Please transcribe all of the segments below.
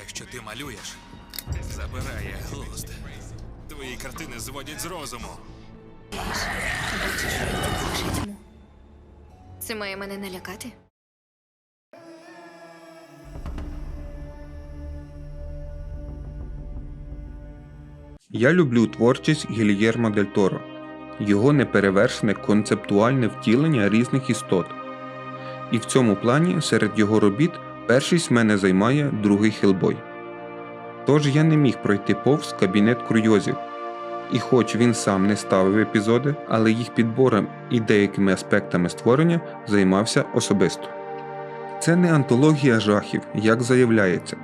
те, що ти малюєш, забирає глузд. Твої картини зводять з розуму. Це має мене налякати? Я люблю творчість Гільєрмо Дель Торо, його неперевершене концептуальне втілення різних істот. І в цьому плані серед його робіт першість мене займає другий Хелбой. Тож я не міг пройти повз кабінет курйозів. І хоч він сам не ставив епізоди, але їх підбором і деякими аспектами створення займався особисто. Це не антологія жахів, як заявляється.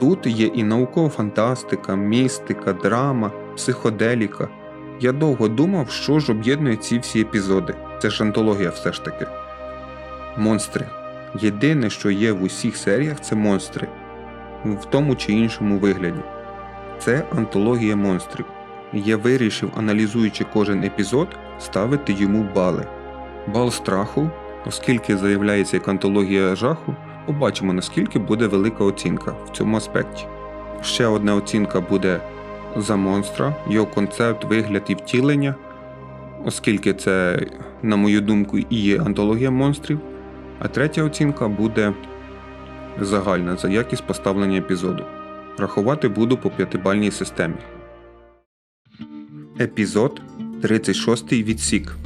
Тут є і наукова фантастика, містика, драма, психоделіка. Я довго думав, що ж об'єднує ці всі епізоди. Це ж антологія все ж таки. Монстри. Єдине, що є в усіх серіях, це монстри. В тому чи іншому вигляді. Це антологія монстрів. Я вирішив, аналізуючи кожен епізод, ставити йому бали. Бал страху, оскільки заявляється як антологія жаху, побачимо наскільки буде велика оцінка в цьому аспекті. Ще одна оцінка буде за монстра, його концепт, вигляд і втілення, оскільки це, на мою думку, і є антологія монстрів. А третя оцінка буде загальна за якість поставлення епізоду. Рахувати буду по п'ятибальній системі. Епізод 36 відсік.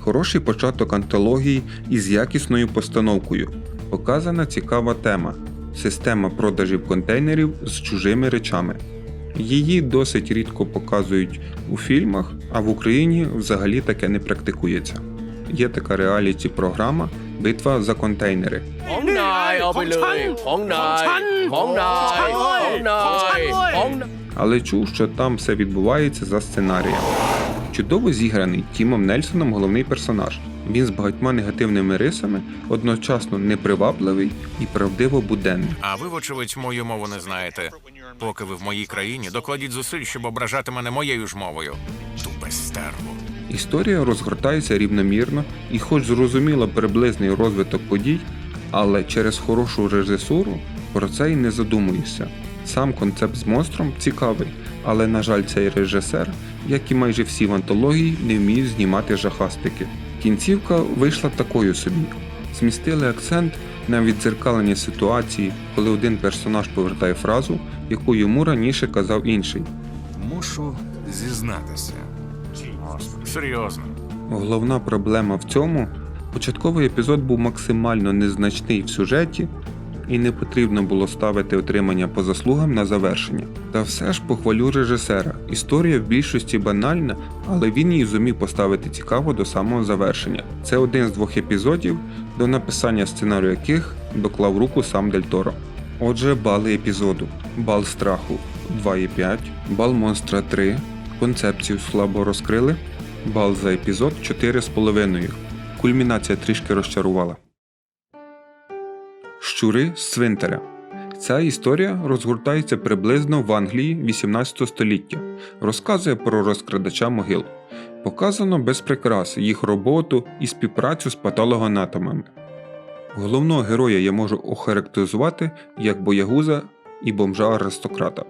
Хороший початок антології із якісною постановкою. Показана цікава тема система продажів контейнерів з чужими речами. Її досить рідко показують у фільмах, а в Україні взагалі таке не практикується. Є така реаліті програма Битва за контейнери. ของนายเอาไปเลยของนายของนายของนายของนาย але чув, що там все відбувається за сценарієм. Чудово зіграний Тімом Нельсоном головний персонаж. Він з багатьма негативними рисами, одночасно непривабливий і правдиво буденний. А ви, вочевидь, мою мову не знаєте. Поки ви в моїй країні, докладіть зусиль, щоб ображати мене моєю ж мовою. Тупе стерво. Історія розгортається рівномірно і, хоч зрозуміло приблизний розвиток подій, але через хорошу режисуру про це й не задумуєшся. Сам концепт з монстром цікавий, але, на жаль, цей режисер, як і майже всі в антології, не вміє знімати жахастики. Кінцівка вийшла такою собі. Змістили акцент на віддзеркалення ситуації, коли один персонаж повертає фразу, яку йому раніше казав інший. Мушу зізнатися. Серйозно. Головна проблема в цьому початковий епізод був максимально незначний в сюжеті, і не потрібно було ставити отримання по заслугам на завершення. Та все ж похвалю режисера. Історія в більшості банальна, але він її зумів поставити цікаво до самого завершення. Це один з двох епізодів, до написання сценарію яких доклав руку сам Дель Торо. Отже, бали епізоду: бал страху 2,5, бал монстра 3, концепцію слабо розкрили, бал за епізод 4,5. Кульмінація трішки розчарувала. Щури з цвинтаря. Ця історія розгортається приблизно в Англії 18 століття, розказує про розкрадача могил. Показано без прикрас їх роботу і співпрацю з патологоанатомами. Головного героя я можу охарактеризувати як боягуза і бомжа-аристократа.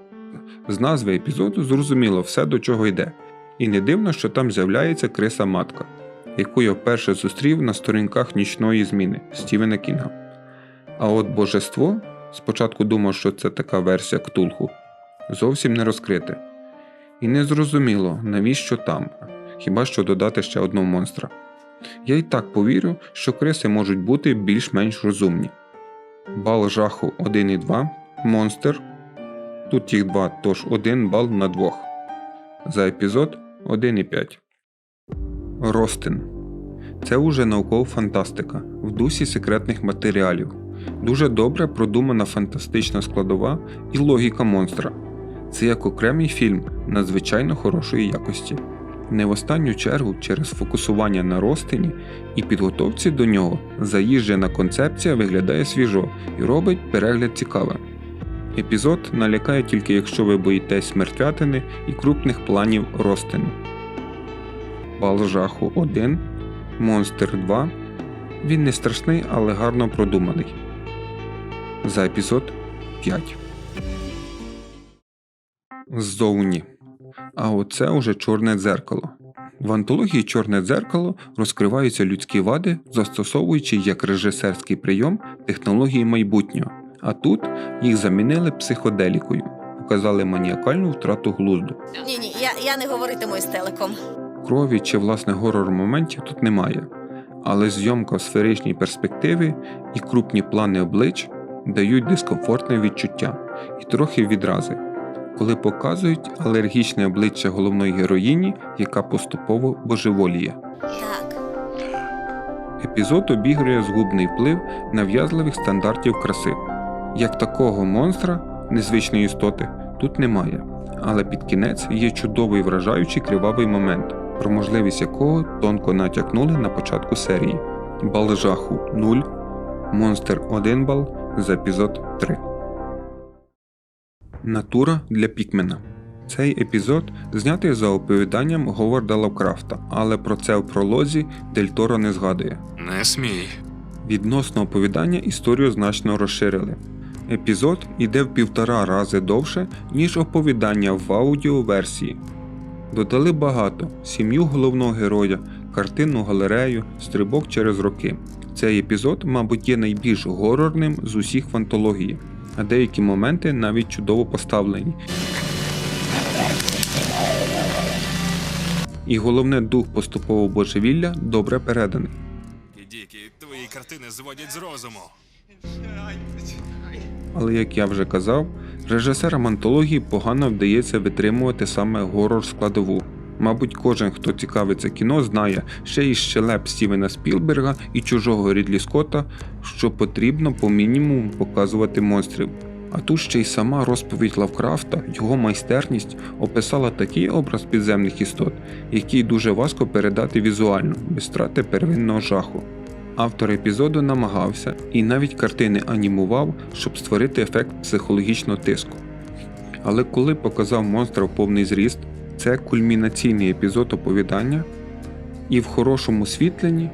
З назви епізоду зрозуміло все до чого йде, і не дивно, що там з'являється криса матка, яку я вперше зустрів на сторінках нічної зміни Стівена Кінга. А от божество спочатку думав, що це така версія ктулху, зовсім не розкрите. І не зрозуміло, навіщо там, хіба що додати ще одного монстра. Я й так повірю, що криси можуть бути більш-менш розумні. Бал жаху 1,2, монстр. Тут їх два, тож 1 бал на двох. За епізод 1,5. Ростин. Це уже наукова фантастика в дусі секретних матеріалів. Дуже добре продумана фантастична складова і логіка монстра. Це як окремий фільм надзвичайно хорошої якості. Не в останню чергу через фокусування на розтині і підготовці до нього заїжджена концепція виглядає свіжо і робить перегляд цікавим. Епізод налякає тільки якщо ви боїтесь мертвятини і крупних планів розтину. Бал жаху 1, Монстр 2. Він не страшний, але гарно продуманий. За епізод 5. ззовні. А оце уже чорне дзеркало. В антології Чорне дзеркало розкриваються людські вади, застосовуючи як режисерський прийом технології майбутнього. А тут їх замінили психоделікою, показали маніакальну втрату глузду. Ні, ні, я, я не говоритиму із телеком. Крові чи власне горор моментів тут немає, але зйомка в сферичній перспективі і крупні плани облич дають дискомфортне відчуття і трохи відрази, коли показують алергічне обличчя головної героїні, яка поступово божеволіє. Так. Епізод обігрує згубний вплив нав'язливих стандартів краси. Як такого монстра, незвичної істоти, тут немає. Але під кінець є чудовий вражаючий кривавий момент, про можливість якого тонко натякнули на початку серії. Бал жаху 0, монстр 1 бал за епізод 3. Натура для Пікмена. Цей епізод знятий за оповіданням Говарда Лавкрафта, але про це в пролозі Дель Торо не згадує. Не смій. Відносно оповідання історію значно розширили. Епізод іде в півтора рази довше, ніж оповідання в аудіоверсії. Додали багато: сім'ю головного героя, картинну галерею, стрибок через роки. Цей епізод, мабуть, є найбільш горорним з усіх в антології, а деякі моменти навіть чудово поставлені. І головне дух поступового божевілля добре переданий. Дікі, твої картини зводять з розуму. Але як я вже казав, режисерам антології погано вдається витримувати саме горор складову. Мабуть, кожен, хто цікавиться кіно, знає ще із щелеп Стівена Спілберга і чужого Рідлі Скотта, що потрібно по мінімуму показувати монстрів. А тут ще й сама розповідь Лавкрафта, його майстерність описала такий образ підземних істот, який дуже важко передати візуально, без втрати первинного жаху. Автор епізоду намагався і навіть картини анімував, щоб створити ефект психологічного тиску. Але коли показав монстра в повний зріст, це кульмінаційний епізод оповідання, і в хорошому світленні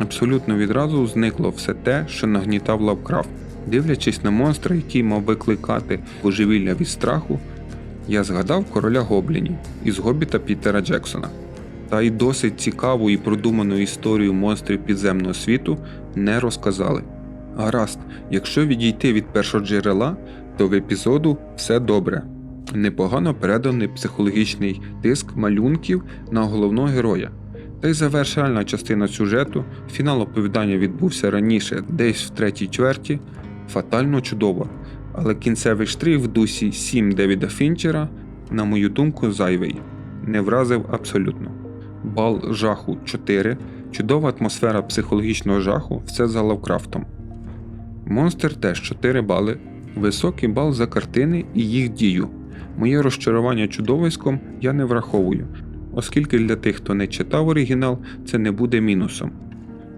абсолютно відразу зникло все те, що нагнітав Лавкрафт. Дивлячись на монстра, який мав викликати божевілля від страху, я згадав короля гоблінів із гобіта Пітера Джексона. Та й досить цікаву і продуману історію монстрів підземного світу не розказали. Гаразд, якщо відійти від першоджерела, то в епізоду все добре. Непогано переданий психологічний тиск малюнків на головного героя. Та й завершальна частина сюжету, фінал оповідання відбувся раніше, десь в третій чверті, фатально чудова. Але кінцевий штрих в дусі 7 Девіда Фінчера, на мою думку, зайвий. Не вразив абсолютно. Бал жаху 4, чудова атмосфера психологічного жаху, все за Лавкрафтом. Монстр теж 4 бали, високий бал за картини і їх дію. Моє розчарування чудовиськом я не враховую, оскільки для тих, хто не читав оригінал, це не буде мінусом.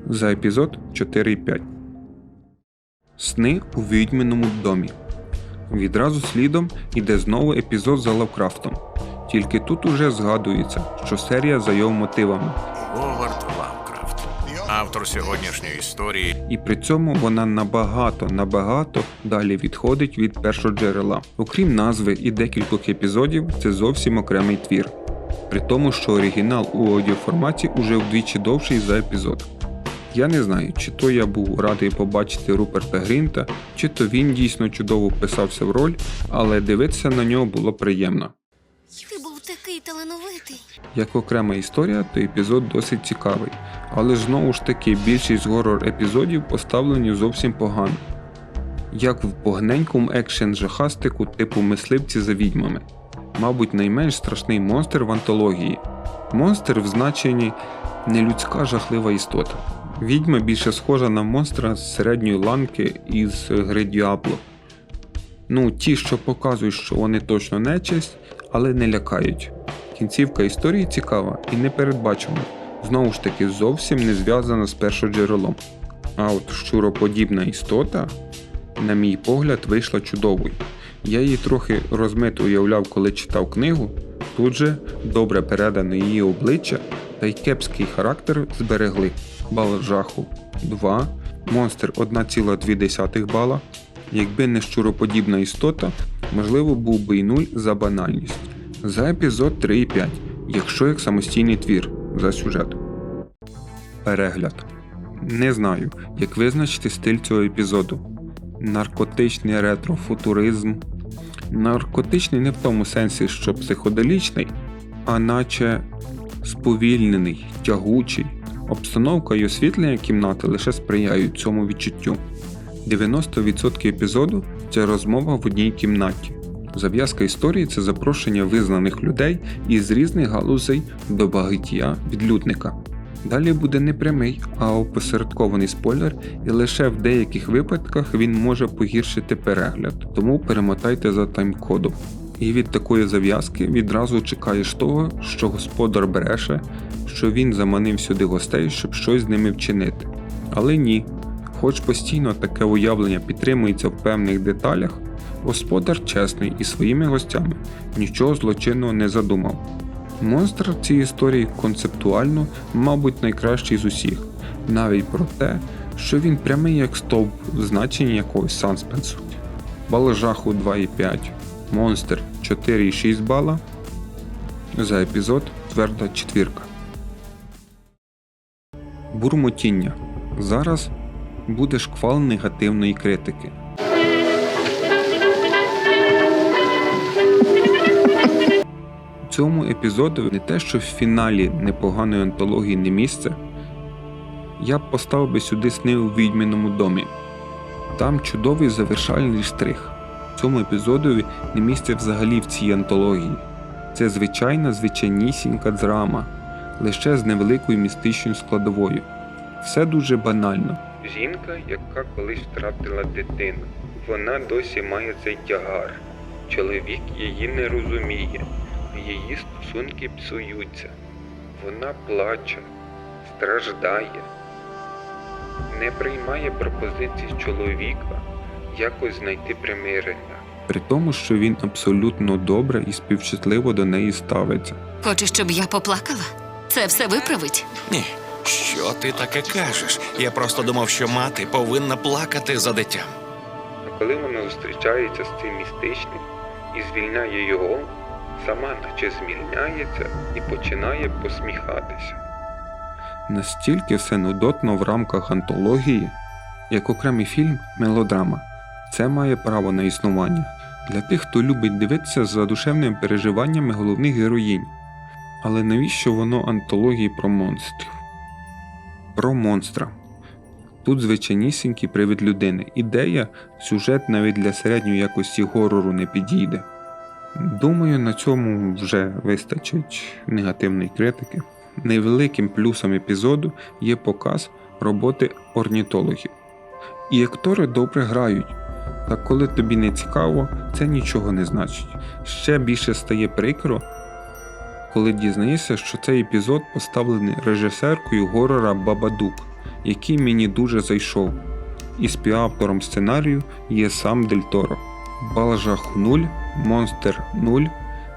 За епізод 4,5. Сни у відьминому домі. Відразу слідом іде знову епізод за Лавкрафтом. Тільки тут уже згадується, що серія за його мотивами, Говард Лавкрафт. Автор сьогоднішньої історії і при цьому вона набагато набагато далі відходить від першого джерела. Окрім назви і декількох епізодів, це зовсім окремий твір. При тому, що оригінал у аудіоформаті уже вдвічі довший за епізод. Я не знаю, чи то я був радий побачити Руперта Грінта, чи то він дійсно чудово вписався в роль, але дивитися на нього було приємно. Ти був такий талановитий. Як окрема історія, то епізод досить цікавий, але ж знову ж таки більшість горор епізодів поставлені зовсім погано. Як в погненькому екшен жахастику типу мисливці за відьмами. Мабуть, найменш страшний монстр в антології. Монстр в значенні нелюдська жахлива істота. Відьма більше схожа на монстра з середньої ланки із гри Діабло. Ну, ті, що показують, що вони точно нечисть, але не лякають. Кінцівка історії цікава і непередбачена, знову ж таки зовсім не зв'язана з першоджерелом. А от щуроподібна істота, на мій погляд, вийшла чудовою. Я її трохи розмито уявляв, коли читав книгу. Тут же добре передане її обличчя та й кепський характер зберегли. Бал жаху 2, монстр 1,2 бала. Якби не щуроподібна істота, Можливо, був би і 0 за банальність. За епізод 3,5, якщо як самостійний твір за сюжет. Перегляд. Не знаю, як визначити стиль цього епізоду. Наркотичний ретрофутуризм. Наркотичний не в тому сенсі, що психоделічний, а наче сповільнений, тягучий. Обстановка і освітлення кімнати лише сприяють цьому відчуттю. 90% епізоду це розмова в одній кімнаті. Зав'язка історії це запрошення визнаних людей із різних галузей до багаття відлюдника. Далі буде не прямий, а опосередкований спойлер, і лише в деяких випадках він може погіршити перегляд, тому перемотайте за тайм-кодом. І від такої зав'язки відразу чекаєш того, що господар бреше, що він заманив сюди гостей, щоб щось з ними вчинити. Але ні, хоч постійно таке уявлення підтримується в певних деталях, господар чесний і своїми гостями нічого злочинного не задумав. Монстр в цій історії концептуально, мабуть, найкращий з усіх, навіть про те, що він прямий як стовп в значенні якогось санспенсу. Бал жаху 2,5, монстр 4,6 бала. За епізод тверда четвірка. Бурмотіння. Зараз буде шквал негативної критики. У Цьому епізоду не те, що в фіналі непоганої антології не місце, я б поставив би сюди сни у відьміному домі. Там чудовий завершальний штрих. Цьому епізодові не місце взагалі в цій антології. Це звичайна звичайнісінька драма, лише з невеликою містичною складовою. Все дуже банально. Жінка, яка колись втратила дитину, вона досі має цей тягар. Чоловік її не розуміє, її стосунки псуються. Вона плаче, страждає, не приймає пропозицій чоловіка якось знайти примирення. При тому, що він абсолютно добре і співчутливо до неї ставиться. Хочеш, щоб я поплакала? Це все виправить. Ні. Що ти таке кажеш? Я просто думав, що мати повинна плакати за дитям. А коли вона зустрічається з цим містичним і звільняє його, сама наче змільняється і починає посміхатися. Настільки все нудотно в рамках антології, як окремий фільм мелодрама. Це має право на існування для тих, хто любить дивитися за душевними переживаннями головних героїнь. Але навіщо воно антології про монстрів? Про монстра. Тут звичайнісінький привід людини. Ідея, сюжет навіть для середньої якості горору не підійде. Думаю, на цьому вже вистачить негативної критики. Невеликим плюсом епізоду є показ роботи орнітологів. І актори добре грають. Та коли тобі не цікаво, це нічого не значить. Ще більше стає прикро, коли дізнаєшся, що цей епізод поставлений режисеркою горора Бабадук, який мені дуже зайшов. І співавтором сценарію є сам Дель Торо. Балжах 0, Монстр 0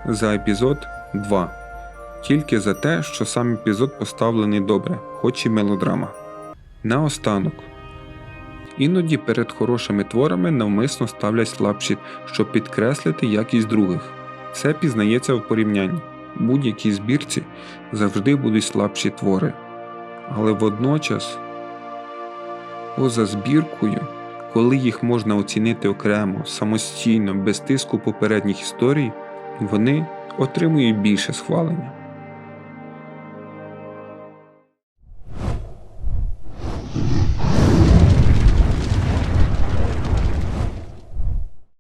за епізод 2. Тільки за те, що сам епізод поставлений добре, хоч і мелодрама. Наостанок. Іноді перед хорошими творами навмисно ставлять слабші, щоб підкреслити якість других. Це пізнається в порівнянні. Будь-якій збірці завжди будуть слабші твори. Але водночас, поза збіркою, коли їх можна оцінити окремо, самостійно, без тиску попередніх історій, вони отримують більше схвалення.